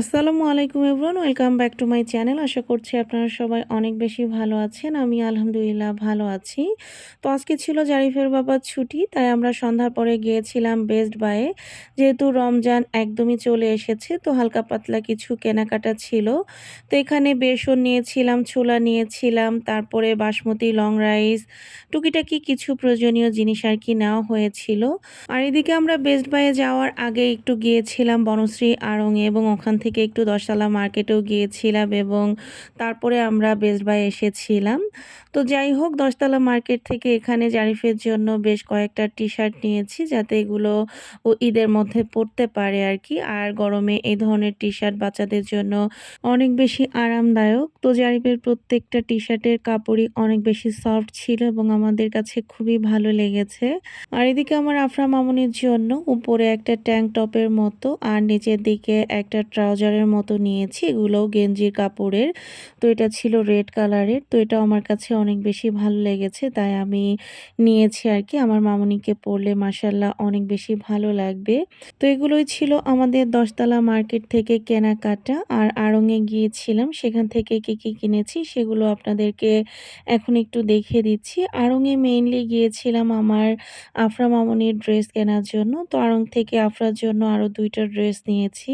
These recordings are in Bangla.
আসসালামু আলাইকুম everyone, welcome back to my channel. আশা করছি আপনারা সবাই অনেক বেশি ভালো আছেন। আমি আলহামদুলিল্লাহ ভালো আছি। তো আজকে ছিল জারিফের বাবার ছুটি, তাই আমরা সন্ধ্যার পরে গিয়েছিলাম বেস্ট বায়ে যেহেতু রমজান একদমই চলে এসেছে, তো হালকা পাতলা কিছু কেনাকাটা ছিল। তো এখানে বেসন নিয়েছিলাম, ছোলা নিয়েছিলাম, তারপরে বাসমতি, লং রাইস, টুকিটাকি কিছু প্রয়োজনীয় জিনিস আর কি নেওয়া হয়েছিল। আর এদিকে আমরা বেস্ট বায়ে যাওয়ার আগে একটু গিয়েছিলাম বনশ্রী আড়ঙে এবং ওখান থেকে একটু দশতলা মার্কেটেও গিয়েছিলাম এবং তারপরে আমরা বেস্ট বাই এসেছিলাম। তো যাই হোক, দশতলা মার্কেট থেকে এখানে জারিফের জন্য বেশ কয়েকটা টি শার্ট নিয়েছি যাতে এগুলো ও ঈদের মধ্যে পরতে পারে আর কি আর গরমে এই ধরনের টি শার্ট বাচ্চাদের জন্য অনেক বেশি আরামদায়ক। তো জারিফের প্রত্যেকটা টি শার্টের কাপড়ই অনেক বেশি সফট ছিল এবং আমাদের কাছে খুবই ভালো লেগেছে। আর এদিকে আমার আফরা মামুনির জন্য উপরে একটা ট্যাঙ্ক টপের মতো আর নিচের দিকে একটা ট্রাউজারের মতো নিয়েছি। এগুলোও গেঞ্জির কাপড়ের। তো এটা ছিল রেড কালারের। তো এটা আমার কাছে অনেক বেশি ভালো লেগেছে। তাই আমি নিয়েছি আর কি আমার মামুনিকে পরলে মাসাল্লাহ অনেক বেশি ভালো লাগবে। তো এগুলোই ছিল আমাদের দশতলা মার্কেট থেকে কেনাকাটা। আর আড়ঙে গিয়েছিলাম। সেখান থেকে কী কী কিনেছি সেগুলো আপনাদেরকে এখন একটু দেখিয়ে দিচ্ছি। আড়ঙে মেইনলি গিয়েছিলাম আমার আফরা মামনির ড্রেস কেনার জন্য। তো আড়ং থেকে আফরার জন্য আরও দুইটা ড্রেস নিয়েছি।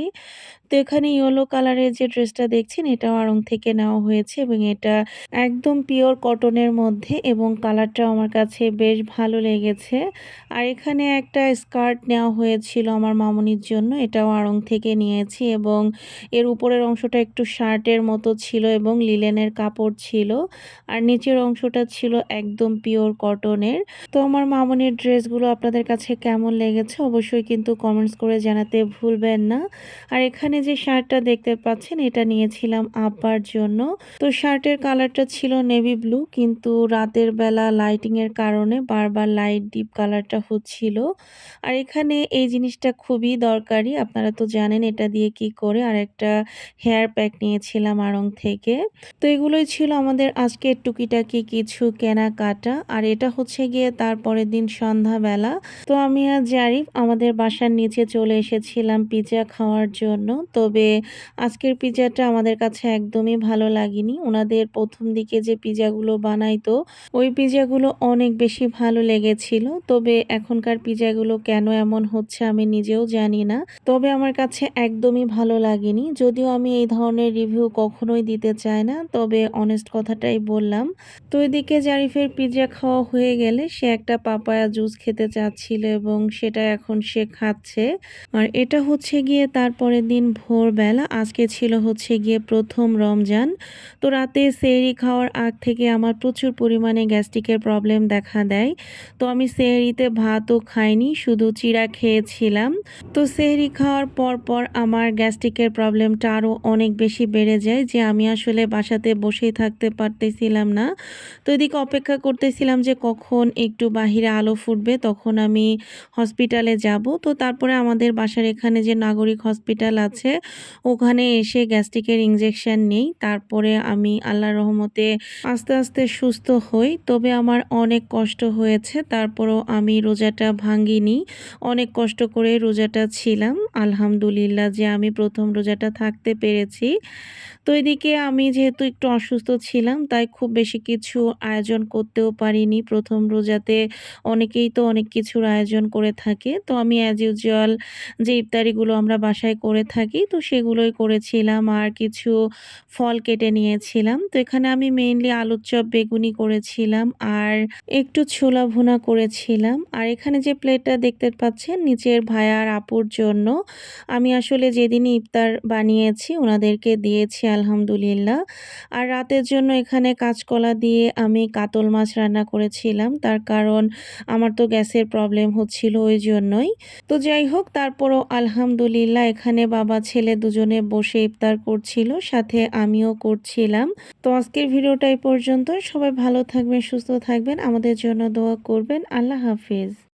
তো এখানে ইয়েলো কালারের যে ড্রেসটা দেখছেন, এটাও আড়ং থেকে নেওয়া হয়েছে এবং এটা একদম পিওর কটনের মধ্যে এবং কালারটাও আমার কাছে বেশ ভালো লেগেছে। আর এখানে একটা স্কার্ট নেওয়া হয়েছিল আমার মামনির জন্য, এটাও আড়ং থেকে নিয়েছি এবং এর উপরের অংশটা একটু শার্টের মতো ছিল এবং লিলেনের কাপড় ছিল। আর নিচের অংশটা ছিল একদম পিওর কটনের। তো আমার মামনির ড্রেসগুলো আপনাদের কাছে কেমন লেগেছে অবশ্যই কিন্তু কমেন্টস করে জানাতে ভুলবেন না। আর এখানে এখানে যে শার্টটা দেখতে পাচ্ছেন, এটা নিয়েছিলাম আব্বার জন্য। তো শার্টের কালারটা ছিল নেভি ব্লু, কিন্তু রাতের বেলা লাইটিং এর কারণে বারবার লাইট ডিপ কালারটা হচ্ছিল। আর এখানে এই জিনিসটা খুবই দরকারি, আপনারা তো জানেন এটা দিয়ে কি করে। আর একটা হেয়ার প্যাক নিয়েছিলাম আড়ং থেকে। তো এগুলোই ছিল আমাদের আজকে টুকিটাকি কিছু কেনাকাটা। আর এটা হচ্ছে গিয়ে তারপরের দিন সন্ধ্যাবেলা। তো আমি আর জারিফ আমাদের বাসার নিচে চলে এসেছিলাম পিজা খাওয়ার জন্য। তবে আজকের পিজাটা আমাদের কাছে একদমই ভালো লাগেনি। ওনাদের প্রথম দিকে যে পিজাগুলো বানাইতো, ওই পিজাগুলো অনেক বেশি ভালো লেগেছিল। তবে এখনকার পিজাগুলো কেন এমন হচ্ছে আমি নিজেও জানি না। তবে আমার কাছে একদমই ভালো লাগেনি। যদিও আমি এই ধরনের রিভিউ কখনোই দিতে চাই না, তবে অনেস্ট কথাটাই বললাম। তো এদিকে জারিফের পিজা খাওয়া হয়ে গেলে সে একটা পাপায়া জুস খেতে চাচ্ছিল এবং সেটা এখন সে খাচ্ছে। আর এটা হচ্ছে গিয়ে তারপরের দিন ভোরবেলা, আজকে ছিল হচ্ছে গিয়ে প্রথম রমজান। তো রাতে সেহরি খাওয়ার আগ থেকে আমার প্রচুর পরিমাণে গ্যাস্ট্রিকের প্রবলেম দেখা দেয়। তো আমি সেহরিতে ভাতও খাইনি, শুধু চিড়া খেয়েছিলাম। তো সেহরি খাওয়ার পর পর আমার গ্যাস্ট্রিকের প্রবলেমটা আরও অনেক বেশি বেড়ে যায় যে আমি আসলে বাসাতে বসেই থাকতে পারতেছিলাম না। তো এদিকে অপেক্ষা করতেছিলাম যে কখন একটু বাহিরে আলো ফুটবে, তখন আমি হসপিটালে যাব। তো তারপরে আমাদের বাসার এখানে যে নাগরিক হসপিটাল আছে ওখানে এসে গ্যাস্ট্রিকের ইঞ্জেকশন নেই। তারপরে আমি আল্লাহ রহমতে আস্তে আস্তে সুস্থ হই। তবে আমার অনেক কষ্ট হয়েছে। তারপরও আমি রোজাটা ভাঙিনি অনেক কষ্ট করে রোজাটা ছিলাম। আলহামদুলিল্লাহ যে আমি প্রথম রোজাটা থাকতে পেরেছি। তো এদিকে আমি যেহেতু একটু অসুস্থ ছিলাম, তাই খুব বেশি কিছু আয়োজন করতেও পারিনি। প্রথম রোজাতে অনেকেই তো অনেক কিছুর আয়োজন করে থাকে। তো আমি অ্যাজ ইউজুয়াল যে ইফতারিগুলো আমরা বাসায় করে থাকি, তো সেগুলোই করেছিলাম আর কিছু ফল কেটে নিয়েছিলাম। তো এখানে আমি মেইনলি আলুর চপ, বেগুনি করেছিলাম আর একটু ছোলা ভুনা করেছিলাম। আর এখানে যে প্লেটটা দেখতে পাচ্ছেন, নিচের ভাইয়ার আপুর জন্য আমি আসলে যেদিনই ইফতার বানিয়েছি ওনাদেরকে দিয়েছি, আলহামদুলিল্লাহ। আর রাতের জন্য এখানে কাঁচকলা দিয়ে আমি কাতল মাছ রান্না করেছিলাম। তার কারণ আমার তো গ্যাসের প্রবলেম হচ্ছিল ওই জন্যই। তো যাই হোক, তারপরও আলহামদুলিল্লাহ এখানে বাবা, ছেলে দুজনে বসে ইফতার করছিল, সাথে আমিও করছিলাম। তো আজকের ভিডিওটা এই পর্যন্ত। সবাই ভালো থাকবেন, সুস্থ থাকবেন। আমাদের জন্য দোয়া করবেন। আল্লাহ হাফিজ।